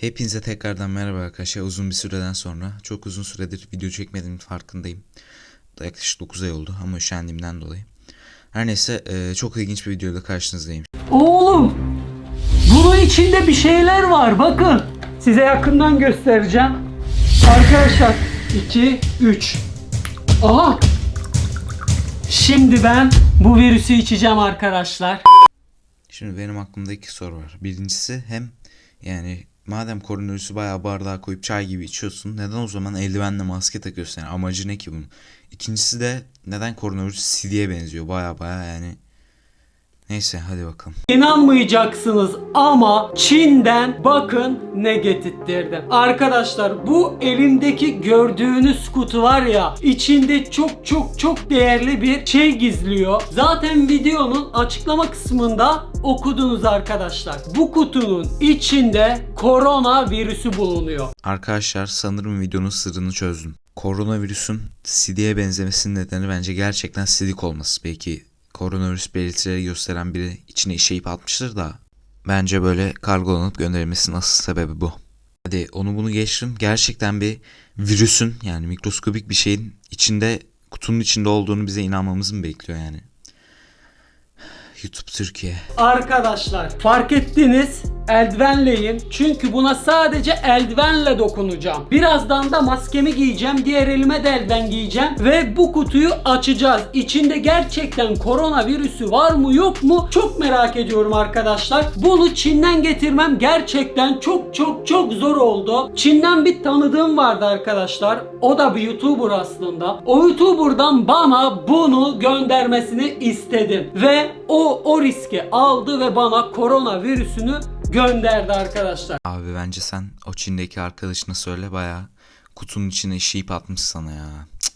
Hepinize tekrardan merhaba arkadaşlar. Uzun bir süreden sonra çok uzun süredir video çekmediğimin farkındayım. Da yaklaşık 9 ay oldu ama üşendiğimden dolayı. Her neyse e, çok ilginç bir videoyla karşınızdayım. Oğlum bunun içinde bir şeyler var bakın. Size yakından göstereceğim. Arkadaşlar 2 3. Aha. Şimdi ben bu virüsü içeceğim arkadaşlar. Şimdi benim aklımda iki soru var. Birincisi hem yani madem koronavirüsü bayağı bardağa koyup çay gibi içiyorsun neden o zaman eldivenle maske takıyorsun yani amacı ne ki bunun? İkincisi de neden koronavirüs CD'ye benziyor baya baya yani. Neyse hadi bakalım. İnanmayacaksınız ama Çin'den bakın ne getirttirdim. Arkadaşlar bu elimdeki gördüğünüz kutu var ya içinde çok çok çok değerli bir şey gizliyor. Zaten videonun açıklama kısmında okudunuz arkadaşlar. Bu kutunun içinde korona virüsü bulunuyor. Arkadaşlar sanırım videonun sırrını çözdüm. Koronavirüsün CD'ye benzemesinin nedeni bence gerçekten sidik olması. Belki koronavirüs belirtileri gösteren biri içine işeyip atmıştır da bence böyle kargolanıp gönderilmesinin asıl sebebi bu. Hadi onu bunu geçtim. Gerçekten bir virüsün yani mikroskobik bir şeyin içinde kutunun içinde olduğunu bize inanmamızı mı bekliyor yani? YouTube Türkiye. Arkadaşlar fark ettiniz eldivenleyim çünkü buna sadece eldivenle dokunacağım. Birazdan da maskemi giyeceğim diğer elime de eldiven giyeceğim ve bu kutuyu açacağız. İçinde gerçekten koronavirüsü var mı yok mu çok merak ediyorum arkadaşlar. Bunu Çin'den getirmem gerçekten çok çok çok zor oldu. Çin'den bir tanıdığım vardı arkadaşlar. O da bir YouTuber aslında. O YouTuber'dan bana bunu göndermesini istedim ve o o riski aldı ve bana koronavirüsünü gönderdi arkadaşlar. Abi bence sen o Çin'deki arkadaşına söyle bayağı kutunun içine işeyip atmış sana ya. Cık,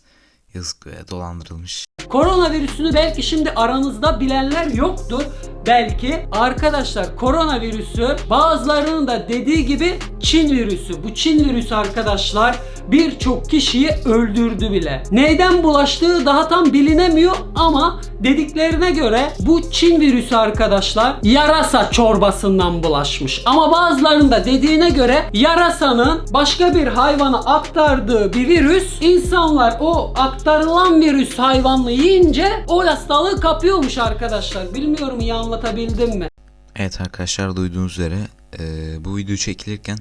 yazık be dolandırılmış. Koronavirüsünü belki şimdi aranızda bilenler yoktur. Belki arkadaşlar koronavirüsü bazılarının da dediği gibi Çin virüsü. Bu Çin virüsü arkadaşlar birçok kişiyi öldürdü bile. Neyden bulaştığı daha tam bilinemiyor ama dediklerine göre bu Çin virüsü arkadaşlar yarasa çorbasından bulaşmış. Ama bazılarının da dediğine göre yarasanın başka bir hayvana aktardığı bir virüs insanlar o aktarılan virüs hayvanlı yiyince o hastalığı kapıyormuş arkadaşlar. Bilmiyorum iyi anlatabildim mi? Evet arkadaşlar duyduğunuz üzere e, bu video çekilirken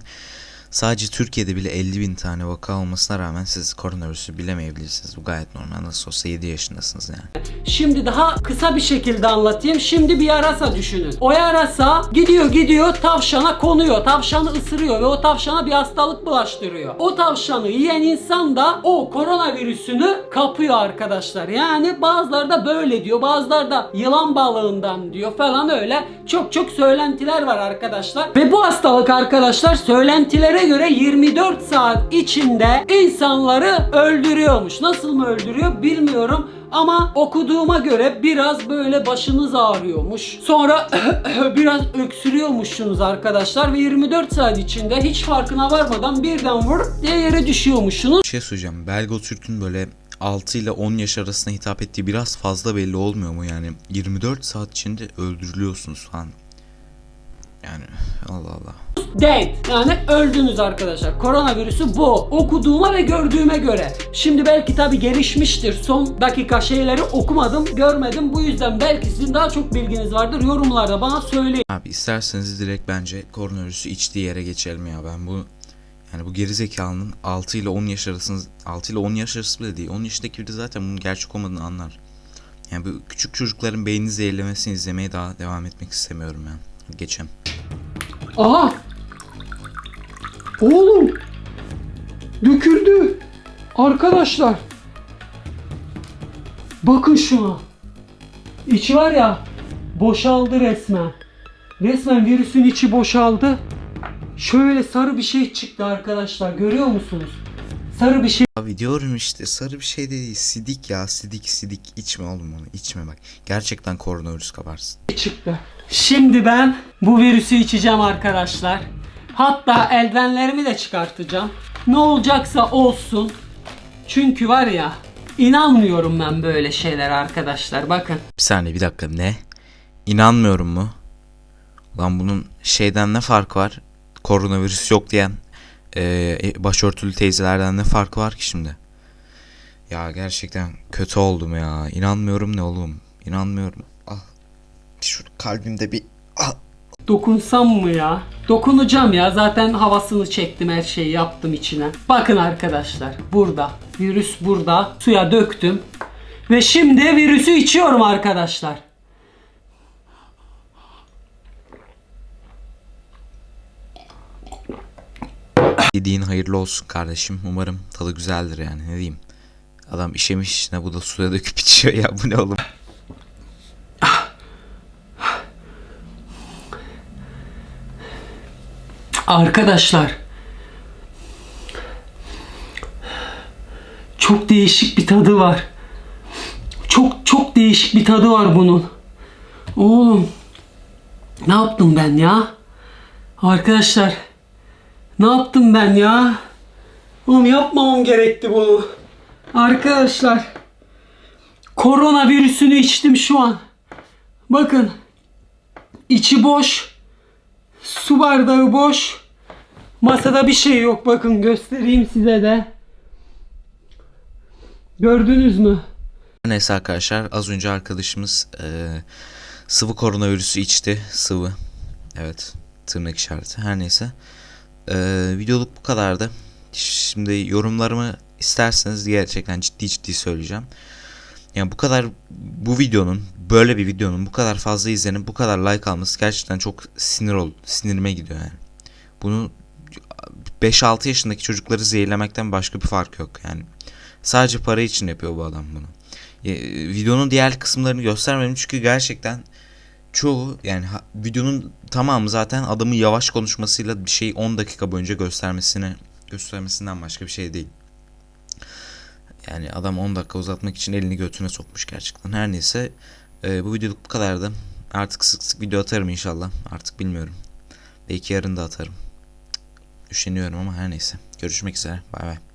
sadece Türkiye'de bile 50 bin tane vaka olmasına rağmen siz koronavirüsü bilemeyebilirsiniz. Bu gayet normal. Nasıl olsa 7 yaşındasınız yani. Şimdi daha kısa bir şekilde anlatayım. Şimdi bir yarasa düşünün. O yarasa gidiyor gidiyor tavşana konuyor. Tavşanı ısırıyor ve o tavşana bir hastalık bulaştırıyor. O tavşanı yiyen insan da o koronavirüsünü kapıyor arkadaşlar. Yani bazıları da böyle diyor. Bazıları da yılan balığından diyor falan öyle. Çok çok söylentiler var arkadaşlar. Ve bu hastalık arkadaşlar söylentilere göre 24 saat içinde insanları öldürüyormuş. Nasıl mı öldürüyor bilmiyorum. Ama okuduğuma göre biraz böyle başınız ağrıyormuş. Sonra biraz öksürüyormuşsunuz arkadaşlar ve 24 saat içinde hiç farkına varmadan birden vur diye yere düşüyormuşsunuz. Bir şey söyleyeceğim. Belgo Türk'ün böyle 6 ile 10 yaş arasında hitap ettiği biraz fazla belli olmuyor mu yani? 24 saat içinde öldürülüyorsunuz falan. Yani Allah Allah. Dead. Yani öldünüz arkadaşlar. Koronavirüsü bu. Okuduğuma ve gördüğüme göre. Şimdi belki tabi gelişmiştir. Son dakika şeyleri okumadım, görmedim. Bu yüzden belki sizin daha çok bilginiz vardır. Yorumlarda bana söyleyin. Abi isterseniz direkt bence koronavirüsü içtiği yere geçelim ya. Ben bu yani bu gerizekalının 6 ile 10 yaş arasında 6 ile 10 yaş arası bile değil. 10 yaşındaki biri zaten bunun gerçek olmadığını anlar. Yani bu küçük çocukların beynini zehirlemesini izlemeye daha devam etmek istemiyorum yani. Hadi Geçelim. Aha! Oğlum! Döküldü. Arkadaşlar. Bakın şuna. İçi var ya boşaldı resmen. Resmen virüsün içi boşaldı. Şöyle sarı bir şey çıktı arkadaşlar. Görüyor musunuz? Sarı bir şey Abi diyorum işte sarı bir şey de değil. Sidik ya sidik sidik. içme oğlum onu içme bak. Gerçekten koronavirüs kaparsın. çıktı. Şimdi ben bu virüsü içeceğim arkadaşlar. Hatta eldivenlerimi de çıkartacağım. Ne olacaksa olsun. Çünkü var ya inanmıyorum ben böyle şeyler arkadaşlar. Bakın. Bir saniye bir dakika ne? İnanmıyorum mu? Lan bunun şeyden ne farkı var? koronavirüs yok diyen e, başörtülü teyzelerden ne farkı var ki şimdi? Ya gerçekten kötü oldum ya. İnanmıyorum ne oğlum. İnanmıyorum. Ah. Şu kalbimde bir ah. Dokunsam mı ya? Dokunacağım ya. Zaten havasını çektim her şeyi yaptım içine. Bakın arkadaşlar burada. Virüs burada. Suya döktüm. Ve şimdi virüsü içiyorum arkadaşlar. Yediğin hayırlı olsun kardeşim. Umarım tadı güzeldir yani ne diyeyim. Adam işemiş ne bu da suya döküp içiyor ya bu ne oğlum. Arkadaşlar. Çok değişik bir tadı var. Çok çok değişik bir tadı var bunun. Oğlum. Ne yaptım ben ya? Arkadaşlar. Ne yaptım ben ya? Oğlum yapmamam gerekti bunu. Arkadaşlar. Korona virüsünü içtim şu an. Bakın. İçi boş. Su bardağı boş. Masada bir şey yok. Bakın göstereyim size de. Gördünüz mü? Neyse arkadaşlar az önce arkadaşımız eee, sıvı koronavirüsü içti. Sıvı. Evet tırnak işareti her neyse. Eee, videoluk bu kadardı. Şimdi yorumlarımı isterseniz gerçekten ciddi ciddi söyleyeceğim. Yani bu kadar bu videonun böyle bir videonun bu kadar fazla izlenip bu kadar like alması gerçekten çok sinir ol sinirime gidiyor yani. Bunu 5-6 yaşındaki çocukları zehirlemekten başka bir fark yok yani. Sadece para için yapıyor bu adam bunu. E, videonun diğer kısımlarını göstermedim çünkü gerçekten çoğu yani ha- videonun tamamı zaten adamın yavaş konuşmasıyla bir şeyi 10 dakika boyunca göstermesine göstermesinden başka bir şey değil. Yani adam 10 dakika uzatmak için elini götüne sokmuş gerçekten. Her neyse e, bu videoluk bu kadardı. Artık sık sık video atarım inşallah. Artık bilmiyorum. Belki yarın da atarım. Üşeniyorum ama her neyse. Görüşmek üzere. Bay bay.